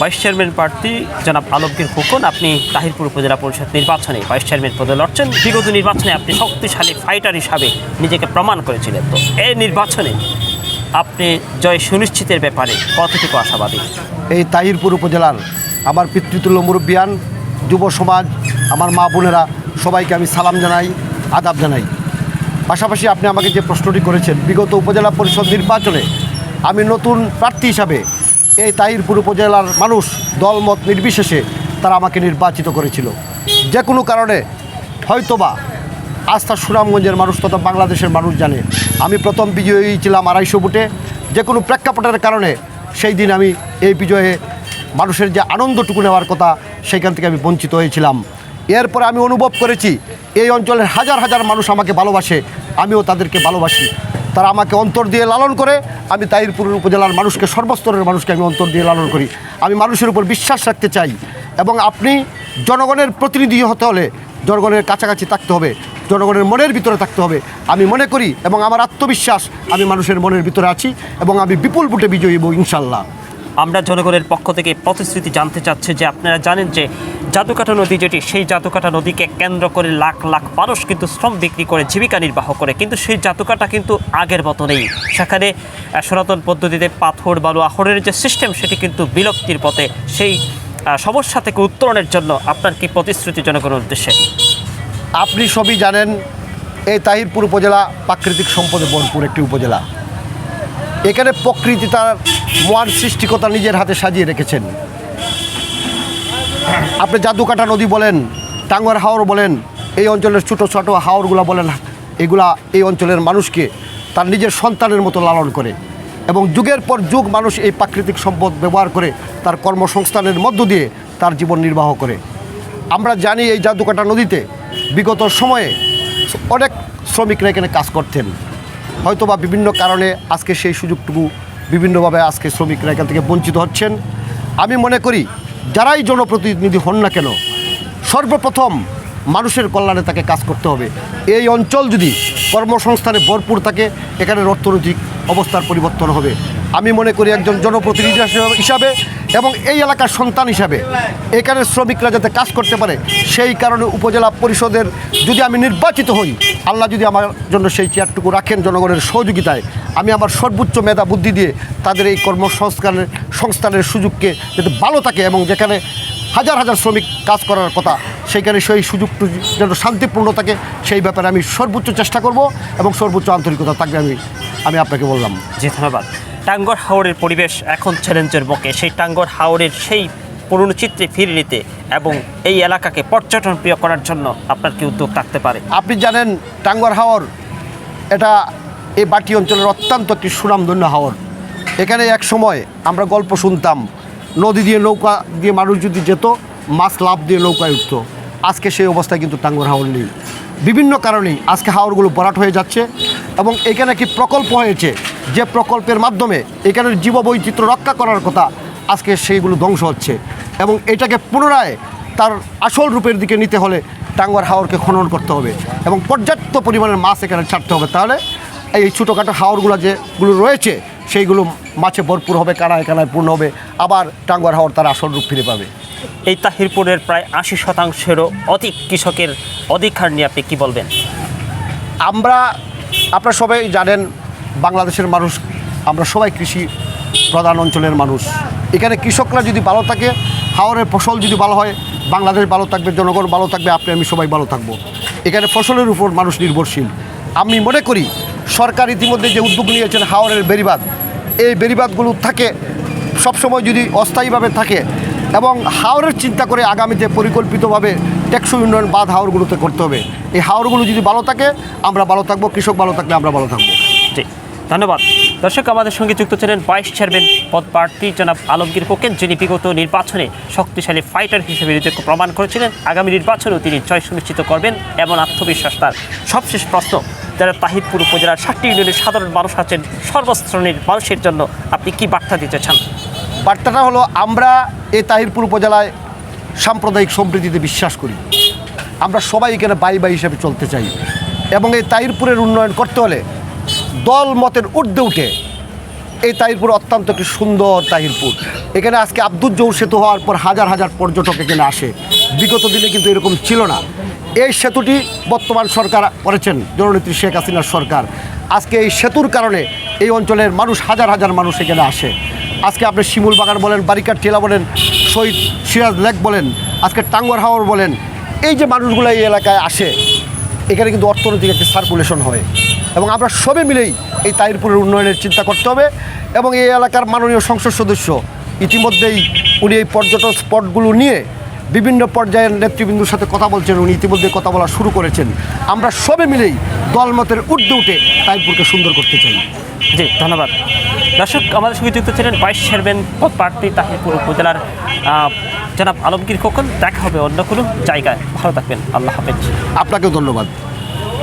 Vice chairman প্রার্থী জনাব আলমগীর ফুকন আপনি তাহিরপুর উপজেলা পরিষদ নির্বাচনে ভাইস চেয়ারম্যান পদে লড়ছেন। বিগত নির্বাচনে আপনি শক্তিশালী ফাইটার হিসাবে নিজেকে প্রমাণ করেছিলেন। তো এই নির্বাচনে আপনি জয় সুনিশ্চিতের ব্যাপারে কতটুকু আশাবাদী? এই তাহিরপুর উপজেলার আমার পিতৃতুল্য মুরব্বিয়ান যুব সমাজ, আমার মা বোনেরা সবাইকে আমি সালাম জানাই, আদাব জানাই। পাশাপাশি আপনি আমাকে যে প্রশ্নটি করেছেন, বিগত উপজেলা পরিষদ নির্বাচনে আমি নতুন প্রার্থী হিসাবে এই তাহিরপুর উপজেলার মানুষ, দলমত নির্বিশেষে তারা আমাকে নির্বাচিত করেছিল। যে কোনো কারণে হয়তোবা আস্থা সুনামগঞ্জের মানুষ তথা বাংলাদেশের মানুষ জানে। আমি প্রথম বিজয়ী ছিলাম আড়াইশো বুটে যে কোনো প্রেক্ষাপটের কারণে সেই দিন আমি এই বিজয়ে মানুষের যে আনন্দটুকু নেওয়ার কথা, সেইখান থেকে আমি বঞ্চিত হয়েছিলাম। এরপরে আমি অনুভব করেছি, এই অঞ্চলের হাজার হাজার মানুষ আমাকে ভালোবাসে, আমিও তাদেরকে ভালোবাসি। তারা আমাকে অন্তর দিয়ে লালন করে। আমি তাহিরপুর উপজেলার মানুষকে, সর্বস্তরের মানুষকে আমি অন্তর দিয়ে লালন করি। আমি মানুষের উপর বিশ্বাস রাখতে চাই এবং আপনি জনগণের প্রতিনিধি হতে হলে জনগণের কাছাকাছি থাকতে হবে, জনগণের মনের ভিতরে থাকতে হবে। আমি মনে করি এবং আমার আত্মবিশ্বাস, আমি মানুষের মনের ভিতরে আছি এবং আমি বিপুল ভোটে বিজয়ী হব ইনশাল্লাহ আমরা জনগণের পক্ষ থেকে প্রতিশ্রুতি জানতে চাচ্ছি যে আপনারা জানেন যে জাদুকাটা নদী যেটি, সেই জাদুকাটা নদীকে কেন্দ্র করে লাখ লাখ মানুষ কিন্তু শ্রম বিক্রি করে জীবিকা নির্বাহ করে। কিন্তু সেই জাদুকাটা কিন্তু আগের মতো নেই। সেখানে সনাতন পদ্ধতিতে পাথর, বালু আহরের যে সিস্টেম সেটি কিন্তু বিলুপ্তির পথে, সেই সমস্যা থেকে উত্তরণের জন্য আপনার কি প্রতিশ্রুতি জনগণের উদ্দেশ্যে? আপনি সবই জানেন, এই তাহিরপুর উপজেলা প্রাকৃতিক সম্পদে ভরপুর একটি উপজেলা। এখানে প্রকৃতি তার মহান সৃষ্টিকতা নিজের হাতে সাজিয়ে রেখেছেন। আপনি জাদুকাটা নদী বলেন টাঙ্গর হাওর বলেন, এই অঞ্চলের ছোটো ছোটো হাওরগুলো বলেন, এগুলা এই অঞ্চলের মানুষকে তার নিজের সন্তানের মতো লালন করে এবং যুগের পর যুগ মানুষ এই প্রাকৃতিক সম্পদ ব্যবহার করে তার কর্মসংস্থানের মধ্য দিয়ে তার জীবন নির্বাহ করে। আমরা জানি এই জাদুকাটা নদীতে বিগত সময়ে অনেক শ্রমিকরা এখানে কাজ করতেন। হয়তোবা বিভিন্ন কারণে আজকে সেই সুযোগটুকু বিভিন্নভাবে আজকে শ্রমিকরা এখান থেকে বঞ্চিত হচ্ছেন। আমি মনে করি, যারাই জনপ্রতিনিধি হন না কেন, সর্বপ্রথম মানুষের কল্যাণে তাকে কাজ করতে হবে। এই অঞ্চল যদি কর্মসংস্থানে ভরপুর থাকে, এখানের অর্থনৈতিক অবস্থার পরিবর্তন হবে। আমি মনে করি একজন জনপ্রতিনিধি হিসাবে এবং এই এলাকার সন্তান হিসাবে এখানে শ্রমিকরা যাতে কাজ করতে পারে, সেই কারণে উপজেলা পরিষদের যদি আমি নির্বাচিত হই, আল্লাহ যদি আমার জন্য সেই চেয়ারটুকু রাখেন জনগণের সহযোগিতায়, আমি আমার সর্বোচ্চ মেধা বুদ্ধি দিয়ে তাদের এই কর্মসংস্কারের সংস্থানের সুযোগকে যাতে ভালো থাকে এবং যেখানে হাজার হাজার শ্রমিক কাজ করার কথা, সেইখানে সেই সুযোগটু যেন শান্তিপূর্ণ থাকে, সেই ব্যাপারে আমি সর্বোচ্চ চেষ্টা করব এবং সর্বোচ্চ আন্তরিকতা থাকবে আমি আমি আপনাকে বললাম। জি, ধন্যবাদ। টাঙ্গর হাওরের পরিবেশ এখন চ্যালেঞ্জের মুখে। সেই টাঙ্গর হাওরের সেই পুরনো চিত্রে ফিরে নিতে এবং এই এলাকাকে পর্যটন প্রিয় করার জন্য আপনার কি উদ্যোগ থাকতে পারে? আপনি জানেন, টাঙ্গর হাওর এটা এই বাটি অঞ্চলের অত্যন্ত একটি সুনামধন্য হাওর। এখানে এক সময় আমরা গল্প শুনতাম, নদী দিয়ে নৌকা দিয়ে মানুষ যদি যেত, মাছ লাভ দিয়ে নৌকায় উঠতো। আজকে সেই অবস্থায় কিন্তু টাঙ্গর হাওর নেই। বিভিন্ন কারণেই আজকে হাওরগুলো ভরাট হয়ে যাচ্ছে এবং এখানে একটি প্রকল্প হয়েছে যে প্রকল্পের মাধ্যমে এখানের জীববৈচিত্র্য রক্ষা করার কথা আজকে সেইগুলো ধ্বংস হচ্ছে। এবং এটাকে পুনরায় তার আসল রূপের দিকে নিতে হলে টাঙ্গর হাওরকে খনন করতে হবে এবং পর্যাপ্ত পরিমাণের মাছ এখানে ছাড়তে হবে। তাহলে এই ছোটোখাটো হাওরগুলো যেগুলো রয়েছে সেইগুলো মাছে ভরপুর হবে কানায় কানায় পূর্ণ হবে। আবার টাঙ্গর হাওর তার আসল রূপ ফিরে পাবে। এই তাহিরপুরের প্রায় আশি শতাংশেরও অধিক কৃষকের অধিকার নিয়ে আপনি কী বলবেন? আমরা আপনারা সবাই জানেন বাংলাদেশের মানুষ, আমরা সবাই কৃষি প্রধান অঞ্চলের মানুষ। এখানে কৃষকরা যদি ভালো থাকে, হাওরের ফসল যদি ভালো হয়, বাংলাদেশ ভালো থাকবে, জনগণ ভালো থাকবে, আপনি, আমি সবাই ভালো থাকব। এখানে ফসলের উপর মানুষ নির্ভরশীল। আমি মনে করি, সরকার ইতিমধ্যে যে উদ্যোগ নিয়েছেন হাওরের বেরিবাদ এই বেরিবাদগুলো থাকে, সবসময় যদি অস্থায়ীভাবে থাকে এবং হাওরের চিন্তা করে আগামীতে পরিকল্পিতভাবে টেকসই উন্নয়ন বাদ হাওরগুলোতে করতে হবে। এই হাওরগুলো যদি ভালো থাকে, আমরা ভালো থাকব, কৃষক ভালো থাকলে আমরা ভালো থাকব। জি। ধন্যবাদ। দর্শক, আমাদের সঙ্গে যুক্ত ছিলেন ভাইস চেয়ারম্যান পদ প্রার্থী জনাব আলমগীর হোকেন যিনি বিগত নির্বাচনে শক্তিশালী ফাইটার হিসেবে নিজেকে প্রমাণ করেছিলেন। আগামী নির্বাচনেও তিনি জয় সুনিশ্চিত করবেন এমন আত্মবিশ্বাস তার। সবশেষ প্রশ্ন, যারা তাহিরপুর উপজেলার ষাটটি ইউনিয়নের সাধারণ মানুষ আছেন, সর্বশ্রেণীর মানুষের জন্য আপনি কি বার্তা দিতে চান? বার্তাটা হলো, আমরা এই তাহিরপুর উপজেলায় সাম্প্রদায়িক সম্প্রীতিতে বিশ্বাস করি। আমরা সবাই এখানে বাই বাই হিসেবে চলতে চাই। এবং এই তাহিরপুরের উন্নয়ন করতে হলে দল মতের ঊর্ধ্বে উঠে এই তাহিরপুর অত্যন্ত একটি সুন্দর তাহিরপুর। এখানে আজকে আব্দুল জৌর সেতু হওয়ার পর হাজার হাজার পর্যটক এখানে আসে। বিগত দিনে কিন্তু এরকম ছিল না। এই সেতুটি বর্তমান সরকার করেছেন জননেত্রী শেখ হাসিনার সরকার। আজকে এই সেতুর কারণে এই অঞ্চলের মানুষ, হাজার হাজার মানুষ এখানে আসে। আজকে আপনি শিমুল বাগান বলেন, বারিকার টেলা বলেন, শহীদ সিরাজ লেক বলেন, আজকে টাঙ্গর হাওর বলেন, এই যে মানুষগুলো এই এলাকায় আসে, এখানে কিন্তু অর্থনৈতিক একটি সার্কুলেশন হয়। এবং আমরা সবে মিলেই এই তাইরপুরের উন্নয়নের চিন্তা করতে হবে এবং এই এলাকার মাননীয় সংসদ সদস্য ইতিমধ্যেই উনি এই পর্যটন স্পটগুলো নিয়ে বিভিন্ন পর্যায়ের নেতৃবৃন্দুর সাথে কথা বলছেন উনি ইতিমধ্যে কথা বলা শুরু করেছেন। আমরা সবে মিলেই দলমতের ঊর্ধ্বে উঠে তাইরপুরকে সুন্দর করতে চাই। জি ধন্যবাদ। দর্শক আমাদের সঙ্গে যুক্ত ছিলেন ভাইস চেয়ারম্যান পদ প্রার্থী তাহিরপুর উপজেলার জনাব আলমগীর খোকন। দেখা হবে অন্য কোনো জায়গায়। ভালো থাকবেন। আল্লাহ হাফেজ। আপনাকেও ধন্যবাদ।